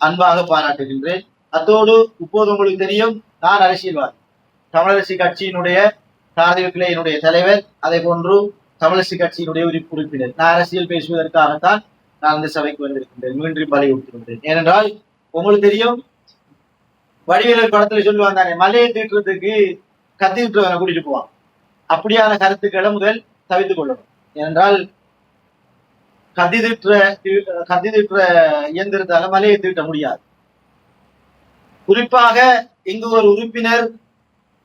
அன்பாக பாராட்டுகின்றேன். அத்தோடு இப்போது உங்களுக்கு தெரியும் நான் அரசியல்வாதி. தமிழரசு கட்சியினுடைய சாதிய என்னுடைய தலைவர் அதே போன்று தமிழரசு கட்சியினுடைய உறுப்பு- உறுப்பினர். நான் அரசியல் பேசுவதற்காகத்தான் நான் இந்த சபைக்கு வந்திருக்கின்றேன். மீண்டும் வலியுறுத்துகின்றேன். ஏனென்றால் உங்களுக்கு தெரியும் வடிவேலர் படத்துல சொல்லுவாங்க தானே மலையை தீட்டுறதுக்கு கத்திட்டு கூட்டிட்டு போவான். அப்படியான கருத்துக்களை முதல் தவித்துக் கொள்ளணும். ஏனென்றால் கத்தி திட்டுற கத்தி திட்டுற இயந்திரத்தால மலையை தீட்ட முடியாது. குறிப்பாக இங்கு ஒரு உறுப்பினர்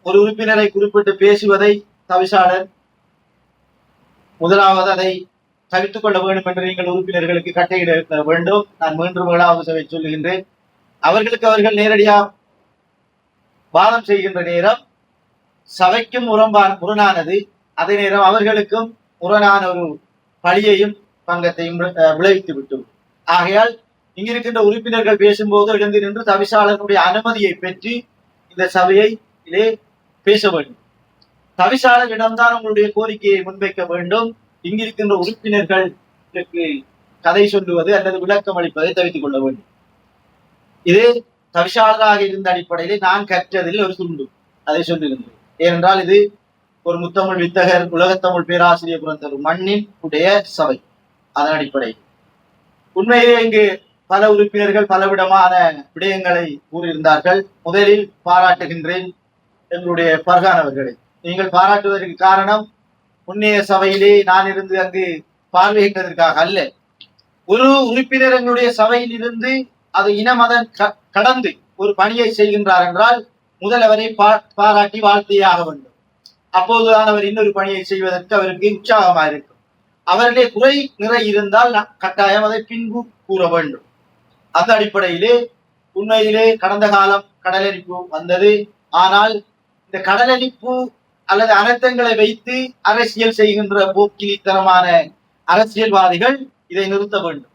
ஒரு உறுப்பினரை குறிப்பிட்டு பேசுவதை தவிசாளர் முதலாவது அதை தவித்துக் கொள்ள வேண்டும் என்று நீங்கள் உறுப்பினர்களுக்கு கட்டையிட வேண்டும். நான் மீண்டும் ஏழாவது சபை சொல்லுகின்றேன். அவர்களுக்கு அவர்கள் நேரடியாக வாதம் செய்கின்ற நேரம் சபைக்கும் முரம்பான முரணானது அதே நேரம் அவர்களுக்கும் முரணான ஒரு பழியையும் பங்கத்தையும் விளைவித்து விட்டோம். ஆகையால் இங்கிருக்கின்ற உறுப்பினர்கள் பேசும்போது எழுந்து நின்று தவிசாளர்களுடைய அனுமதியை பெற்று இந்த சபையை இதே பேச வேண்டும். தவிசாளரிடம்தான் உங்களுடைய கோரிக்கையை முன்வைக்க வேண்டும். இங்கிருக்கின்ற உறுப்பினர்களுக்கு கதை சொல்லுவது அல்லது விளக்கம் அளிப்பதை தவித்துக் கொள்ள வேண்டும். இது தவிசாளராக இருந்த அடிப்படையில் நான் கற்றதில் ஒரு துண்டு. அதை சொல்லியிருந்தேன் ஏனென்றால் இது ஒரு முத்தமிழ் வித்தகர் உலகத்தமிழ் பேராசிரியர் புறந்தர் மண்ணின் உடைய சபை. அதன் அடிப்படை. உண்மையிலே இங்கு பல உறுப்பினர்கள் பலவிதமான விடயங்களை கூறியிருந்தார்கள். முதலில் பாராட்டுகின்றேன் எங்களுடைய பர்கான் அவர்களை. நீங்கள் பாராட்டுவதற்கு காரணம் முன்னைய சபையிலே நான் இருந்து அங்கு பார்வையிட்டதற்காக அல்ல. ஒரு உறுப்பினர் எங்களுடைய சபையில் இருந்து அது இனமதம் க- கடந்து ஒரு பணியை செய்கின்றார் என்றால் முதல் அவரை பாராட்டி வாழ்த்தியாக வேண்டும். அப்போதுதான் அவர் இன்னொரு பணியை செய்வதற்கு அவருக்கு உற்சாகமாக இருக்கும் அவர்களே குறை நிறை இருந்தால் கட்டாயம் அதை பின்பு கூற வேண்டும். அந்த அடிப்படையிலே உண்மையிலே கடந்த காலம் கடலரிப்பு வந்தது. ஆனால் இந்த கடலரிப்பு அல்லது அனர்த்தங்களை வைத்து அரசியல் செய்கின்ற போக்கிலித்தனமான அரசியல்வாதிகள் இதை நிறுத்த வேண்டும்.